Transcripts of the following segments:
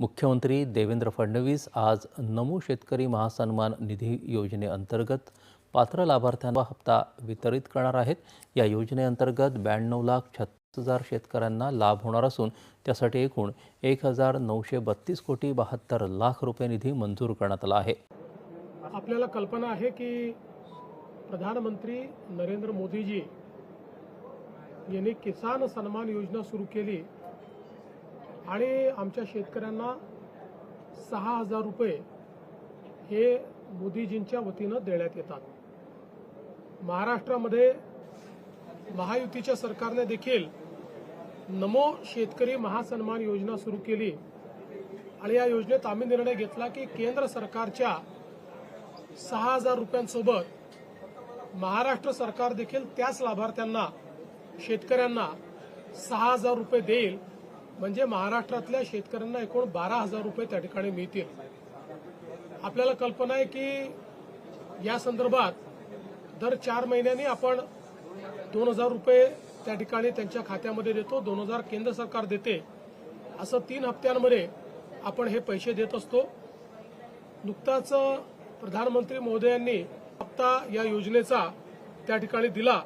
मुख्यमंत्री देवेंद्र फडणवीस आज नमो शेतकरी महासन्मान निधी योजनेअंतर्गत पात्र लाभार्थ्यांना हप्ता वितरित करणार आहेत. या योजनेअंतर्गत ब्याण्णव लाख छत्तीस हजार शेतकऱ्यांना लाभ होणार असून त्यासाठी एकूण एक हजार नऊशे बत्तीस कोटी बहात्तर लाख रुपये निधी मंजूर करण्यात आला आहे. आपल्याला कल्पना आहे की प्रधानमंत्री नरेंद्र मोदीजी यांनी किसान सन्मान योजना सुरू केली. आणि आमच्या शेतकऱ्यांना सहा हजार रुपये हे मोदीजींच्या वतीनं देण्यात येतात. महाराष्ट्रामध्ये महायुतीच्या सरकारने देखील नमो शेतकरी महासन्मान योजना सुरू केली आणि या योजनेत आम्ही निर्णय घेतला की केंद्र सरकारच्या सहा हजार रुपयांसोबत महाराष्ट्र सरकार देखील त्याच लाभार्थ्यांना शेतकऱ्यांना सहा हजार रुपये देईल म्हणजे महाराष्ट्रातल्या शेतकऱ्यांना एकूण बारा हजार रुपये त्या ठिकाणी मिळतील. आपल्याला कल्पना आहे की या संदर्भात दर चार महिन्यांनी आपण दोन हजार रुपये त्या ठिकाणी त्यांच्या खात्यामध्ये देतो दोन हजार केंद्र सरकार देते. असं तीन हप्त्यांमध्ये आपण हे पैसे देत असतो. नुकताच प्रधानमंत्री मोदयांनी हप्ता या योजनेचा त्या ठिकाणी दिला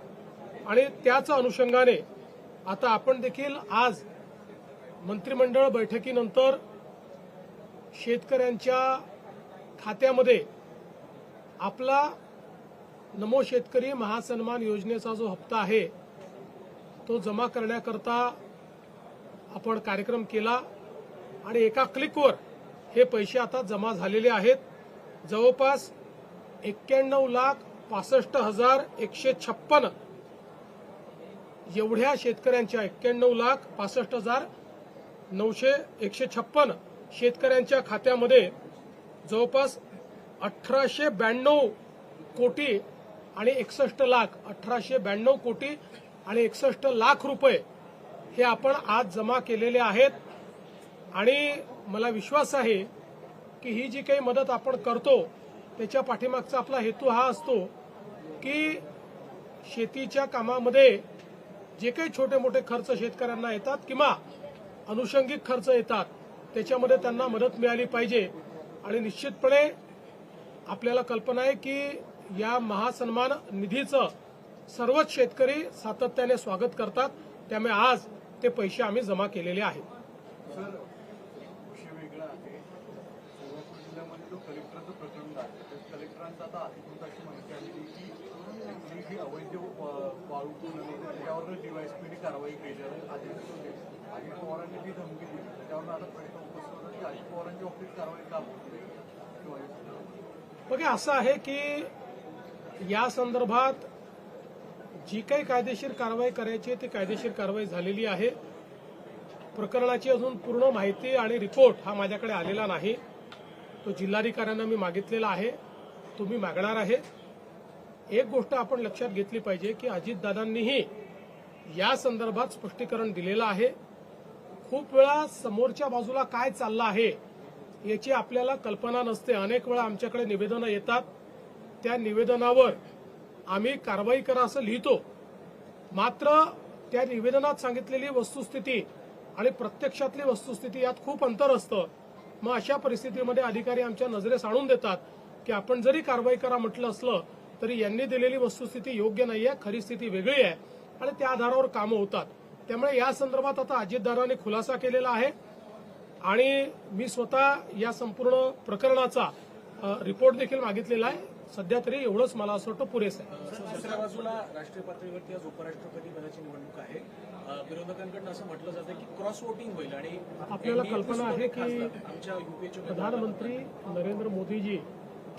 आणि त्याच अनुषंगाने आता आपण देखील आज मंत्रिमंडळ बैठकीनंतर शेतकऱ्यांच्या खात्यामध्ये आपला नमो शेतकरी महासन्मान योजनेचा जो हप्ता आहे तो जमा करण्याकरता आपण कार्यक्रम केला आणि एका क्लिकवर हे पैसे आता जमा झालेले आहेत. जवळपास एक्क्याण्णव लाख पासष्ट हजार एकशे छप्पन एवढ्या शेतकऱ्यांच्या एक्क्याण्णव लाख पासष्ट हजार नऊशे एकशे छप्पन शेतकऱ्यांच्या खात्यामध्ये जवळपास अठराशे ब्याण्णव कोटी आणि एकसष्ट लाख अठराशे ब्याण्णव कोटी आणि एकसष्ट लाख रुपये हे आपण आज जमा केलेले आहेत. आणि मला विश्वास आहे की ही जी काही मदत आपण करतो त्याच्या पाठीमागचा आपला हेतू हा असतो की शेतीच्या कामामध्ये जे काही छोटे मोठे खर्च शेतकऱ्यांना येतात किंवा अनुषंगिक खर्च येतात. त्याच्यामध्ये त्यांना मदत मिळाली पाहिजे. आणि निश्चितपणे आपल्याला कल्पना आहे की या महासन्मान निधीचं सर्वच शेतकरी सातत्याने स्वागत करतात. त्यामुळे आज ते पैसे आम्ही जमा केलेले आहेत. आहे. कलेक्टरांचा आता अधिकृत अशी माहिती आलेली की इथली जी अवैध वा- वाळू पूर्ण त्याच्यावर डीवायसपीने कारवाई केली आहे अजित अजित पवारांनी जी धमकी दिली त्याच्यावर आता प्रश्न उपस्थित होता की अजित पवारांची ऑफिस कारवाई का होत बघा असं आहे की या संदर्भात जी काही कायदेशीर कारवाई करायची ती कायदेशीर कारवाई झालेली आहे. प्रकरणाची अजून पूर्ण माहिती आणि रिपोर्ट हा माझ्याकडे आलेला नाही. तो जिल्हाधिकाऱ्यांना मी मागितलेला आहे. तुम्ही मागणार आहे. एक गोष्ट आपण लक्षात घेतली पाहिजे की अजितदादांनीही या संदर्भात स्पष्टीकरण दिलेलं आहे. खूप वेळा समोरच्या बाजूला काय चाललं आहे याची आपल्याला कल्पना नसते. अनेक वेळा आमच्याकडे निवेदनं येतात. त्या निवेदनावर आम्ही कारवाई करा असं लिहितो. मात्र त्या निवेदनात सांगितलेली वस्तुस्थिती आणि प्रत्यक्षातली वस्तुस्थिती यात खूप अंतर असतं. मग अशा परिस्थितीमध्ये अधिकारी आमच्या नजरेस आणून देतात की आपण जरी कारवाई करा म्हटलं असलं तरी यांनी दिलेली वस्तुस्थिती योग्य नाहीये खरी स्थिती वेगळी आहे आणि त्या आधारावर कामं होतात. त्यामुळे या संदर्भात आता अजितदादांनी खुलासा केलेला आहे आणि मी स्वतः या संपूर्ण प्रकरणाचा रिपोर्ट देखील मागितलेला आहे. सध्या तरी एवढंच मला असं वाटतं पुरेसं आहे. दुसऱ्या बाजूला राष्ट्रीय पातळीवरती आज उपराष्ट्रपती पदाची निवडणूक आहे. विरोधकांकडून असं म्हटलं जातं की क्रॉस वोटिंग होईल आणि आपल्याला कल्पना आहे की आमच्या युपीचे प्रधानमंत्री नरेंद्र मोदीजी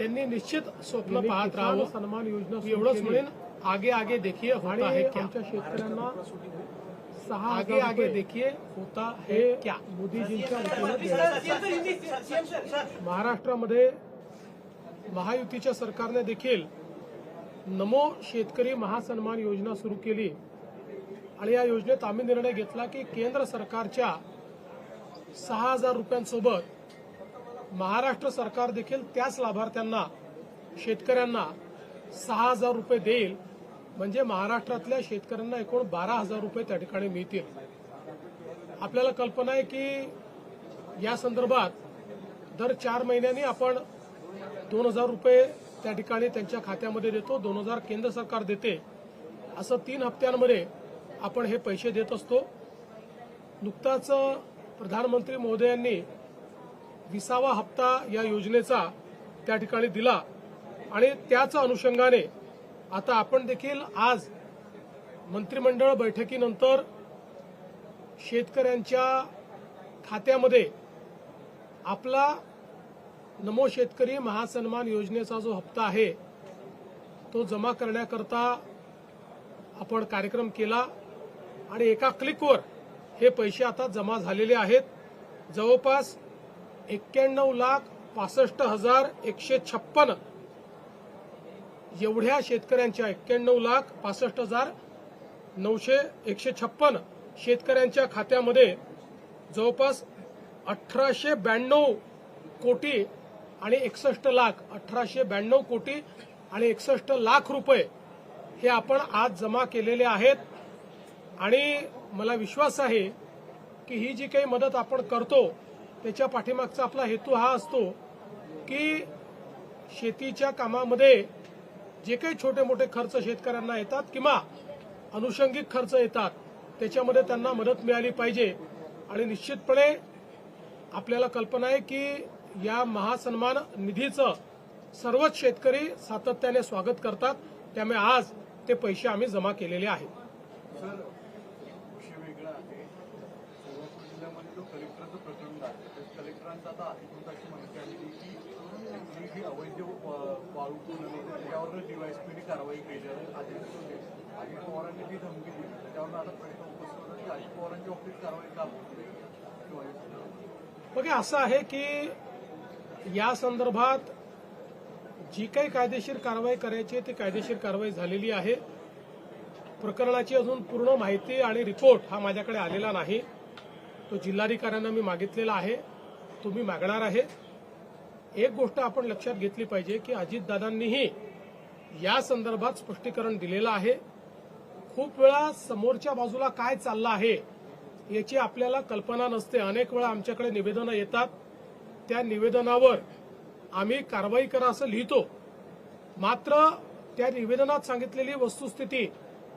त्यांनी निश्चित स्वप्न पाहत राहावं. सन्मान योजना एवढंच म्हणेन आगे आगे देखिए होता है क्या? आमच्या शेतकऱ्यांना सहा आगे आगे देखिए होता है क्या? मोदीजींच्या. महाराष्ट्रामध्ये महायुतीच्या सरकारने देखील नमो शेतकरी महासन्मान योजना सुरू केली. आणि या योजनेत आम्ही निर्णय घेतला की केंद्र सरकारच्या सहा हजार रुपयांसोबत महाराष्ट्र सरकार देखील त्याच लाभार्थ्यांना शेतकऱ्यांना सहा हजार रुपये देईल. म्हणजे महाराष्ट्रातल्या शेतकऱ्यांना एकूण बारा हजार रुपये त्या ठिकाणी मिळतील. आपल्याला कल्पना आहे की या संदर्भात दर चार महिन्यांनी आपण दोन हजार रुपये त्या ठिकाणी त्यांच्या खात्यामध्ये देतो दोन हजार केंद्र सरकार देते. असं तीन हप्त्यांमध्ये आपण हे पैसे देत असतो. नुकताच प्रधानमंत्री महोदयांनी विसावा हप्ता या योजनेचा त्या ठिकाणी दिला. आणि त्याच अनुषंगाने आता आपण देखील आज मंत्रिमंडळ बैठकीनंतर शेतकऱ्यांच्या खात्यामध्ये आपला नमो शेतकरी महासन्मान योजनेचा जो हप्ता आहे तो जमा करण्याकरता आपण कार्यक्रम केला. आणि एका क्लिकवर हे पैसे आता जमा झालेले आहेत. जवळपास एक्क्याण्णव लाख पासष्ट हजार एकशे छप्पन. एवढ्या शेतकऱ्यांच्या एक्क्याण्णव लाख पासष्ट हजार नऊशे एकशे छप्पन शेतकऱ्यांच्या खात्यामध्ये जवळपास अठराशे ब्याण्णव कोटी आणि एकसष्ट लाख अठराशे ब्याण्णव कोटी आणि एकसष्ट लाख रुपये हे आपण आज जमा केलेले आहेत. आणि मला विश्वास आहे की ही जी काही मदत आपण करतो त्याच्या पाठीमागचा आपला हेतू हा असतो की शेतीच्या कामामध्ये जे काही छोटे मोठे खर्च शेतकऱ्यांना येतात किंवा अनुषंगिक खर्च येतात त्याच्यामध्ये त्यांना मदत मिळाली पाहिजे. आणि निश्चितपणे आपल्याला कल्पना आहे की या महासन्मान निधीचं सर्वच शेतकरी सातत्याने स्वागत करतात. त्यामुळे आज ते पैसे आम्ही जमा केलेले आहेत सर विषय वेगळा आहे सोलापूर जिल्ह्यामध्ये जो कलेक्टरचं प्रकरण झालं त्या कलेक्टरांचा आता अधिकृत अशी माहिती आलेली की इथली जी अवैध वाळू पूर्ण त्याच्यावर डीवायएसपीने कारवाई केली आहे आदेश होते अजित पवारांनी जी धमकी दिली त्याच्यावर आता प्रश्न उपस्थित होता की अजित पवारांच्या बाबतीत कारवाई का होत. बघा असं आहे की या संदर्भात जी काही कायदेशीर कारवाई करायची आहे ती कायदेशीर कारवाई झालेली आहे. प्रकरणाची अजून पूर्ण माहिती आणि रिपोर्ट हा माझ्याकडे आलेला नाही. तो जिल्हाधिकाऱ्यांना मी मागितलेला आहे. तो मी मागणार आहे. एक गोष्ट आपण लक्षात घेतली पाहिजे की अजितदादांनीही या संदर्भात स्पष्टीकरण दिलेलं आहे. खूप वेळा समोरच्या बाजूला काय चाललं आहे याची आपल्याला कल्पना नसते. अनेक वेळा आमच्याकडे निवेदनं येतात. त्या निवेदनावर आम्ही कारवाई करा असं लिहितो. मात्र त्या निवेदनात सांगितलेली वस्तुस्थिती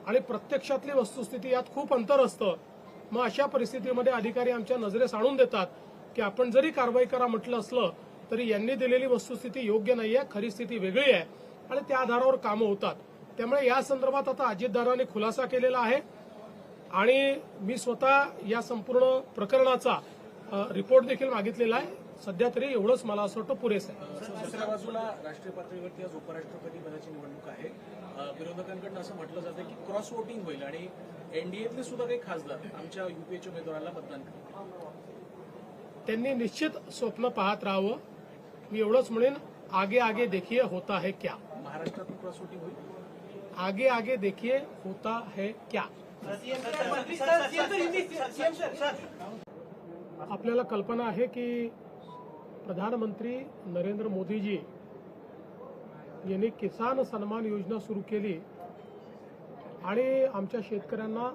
आणि प्रत्यक्षातली वस्तुस्थिती यात खूप अंतर असतं. मग अशा परिस्थितीमध्ये अधिकारी आमच्या नजरेस आणून देतात की आपण जरी कारवाई करा म्हटलं असलं तरी यांनी दिलेली वस्तुस्थिती योग्य नाही आहे खरी स्थिती वेगळी आहे आणि त्या आधारावर कामं होतात. त्यामुळे या संदर्भात आता अजितदारांनी खुलासा केलेला आहे आणि मी स्वतः या संपूर्ण प्रकरणाचा रिपोर्ट देखील मागितलेला आहे. सध्या तरी एवढंच मला असं वाटतं पुरेसं आहे दुसऱ्या बाजूला राष्ट्रीय पातळीवरती आज उपराष्ट्रपती पदाची निवडणूक आहे विरोधकांकडून असं म्हटलं जातं की क्रॉस वोटिंग होईल आणि एनडीएतले सुद्धा काही खासदार आमच्या युपीएच्या उमेदवाराला मतदान करतील त्यांनी निश्चित स्वप्न पाहत राहावं मी एवढंच म्हणेन आगे आगे देखिए होता है क्या महाराष्ट्रातून क्रॉस वोटिंग होईल आगे आगे देखिए होता है क्या आपल्याला कल्पना आहे की प्रधानमंत्री नरेंद्र मोदीजी यांनी किसान सन्मान योजना सुरू केली आणि आमच्या शेतकऱ्यांना